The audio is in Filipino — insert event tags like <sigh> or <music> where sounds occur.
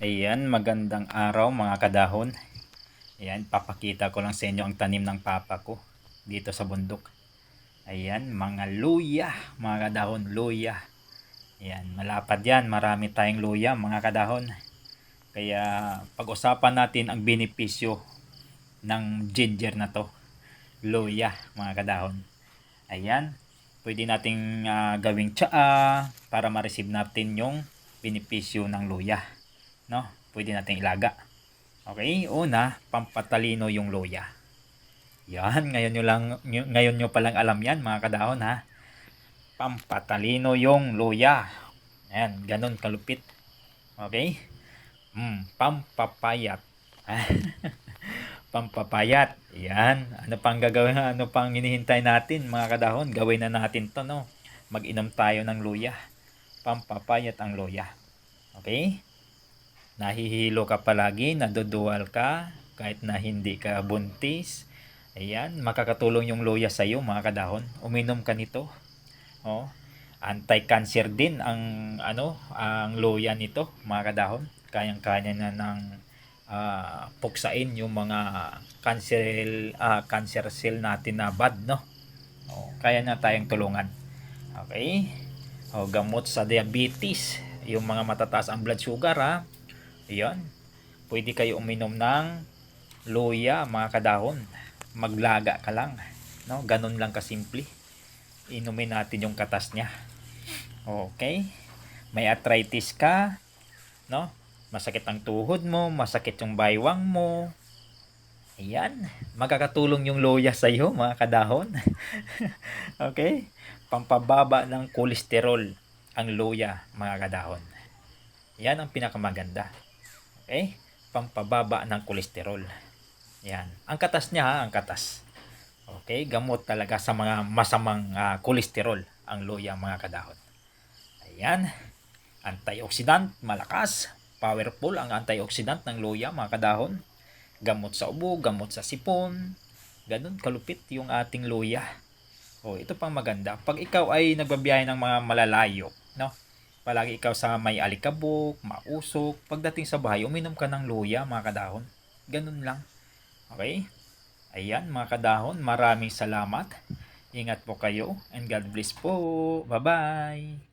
Ayan, magandang araw mga kadahon. Ayan, papakita ko lang sa inyo ang tanim ng papa ko dito sa bundok. Ayan, mga luya, mga kadahon, luya. Ayan, malapad yan, marami tayong luya mga kadahon. Kaya pag-usapan natin ang benepisyo ng ginger na to. Luya, mga kadahon. Ayan, pwede nating ah, gawing tsaa para ma-receive natin yung benepisyo ng luya no? Pwede nating ilaga. Okay, una, pampatalino yung luya. Yan, ngayon nyo lang, ngayon nyo palang alam yan mga kadahon ha. Pampatalino yung luya. Ayan, ganun kalupit. Okay? Mm, pampapayat. <laughs> pampapayat. Yan. Ano pang gagawin, ano pang hinihintay natin mga kadahon? Gawin na natin to, no? Mag-inom tayo ng luya. Pampapayat ang luya. Okay? Nahihilo ka palagi, naduduwal ka, kahit na hindi ka buntis. Ayan, makakatulong yung luya sa iyo mga kadahon. Uminom ka nito. Oh, anti-cancer din ang ano, ang luya nito, mga kadahon. Kayang-kaya na ng ah, puksain yung mga cancer ah, cancer cell natin na bad, no? Oh, kaya na tayong tulungan. Okay? Oh, gamot sa diabetes, yung mga matataas ang blood sugar ha. Ayan. Pwede kayo uminom ng luya, mga kadahon. Maglaga ka lang. No? Ganun lang kasimple. Inumin natin yung katas niya. Okay? May arthritis ka, no? Masakit ang tuhod mo, masakit yung baywang mo. Ayan, magkakatulong yung luya sa iyo, mga kadahon. <laughs> okay? Pampababa ng kolesterol ang luya, mga kadahon. Yan ang pinakamaganda. Okay? Pampababa ng kolesterol. Yan. Ang katas niya ha, ang katas. Okay? Gamot talaga sa mga masamang ah, kolesterol ang luya mga kadahon. Ayan. Antioxidant, malakas. Powerful ang antioxidant ng luya mga kadahon. Gamot sa ubo, gamot sa sipon. Ganun kalupit yung ating luya. Oh, ito pang maganda. Pag ikaw ay nagbabiyahe ng mga malalayo, no? Palagi ikaw sa may alikabok, mausok. Pagdating sa bahay, uminom ka ng luya, mga kadahon. Ganun lang. Okay? Ayan, mga kadahon, maraming salamat. Ingat po kayo and God bless po. Bye-bye.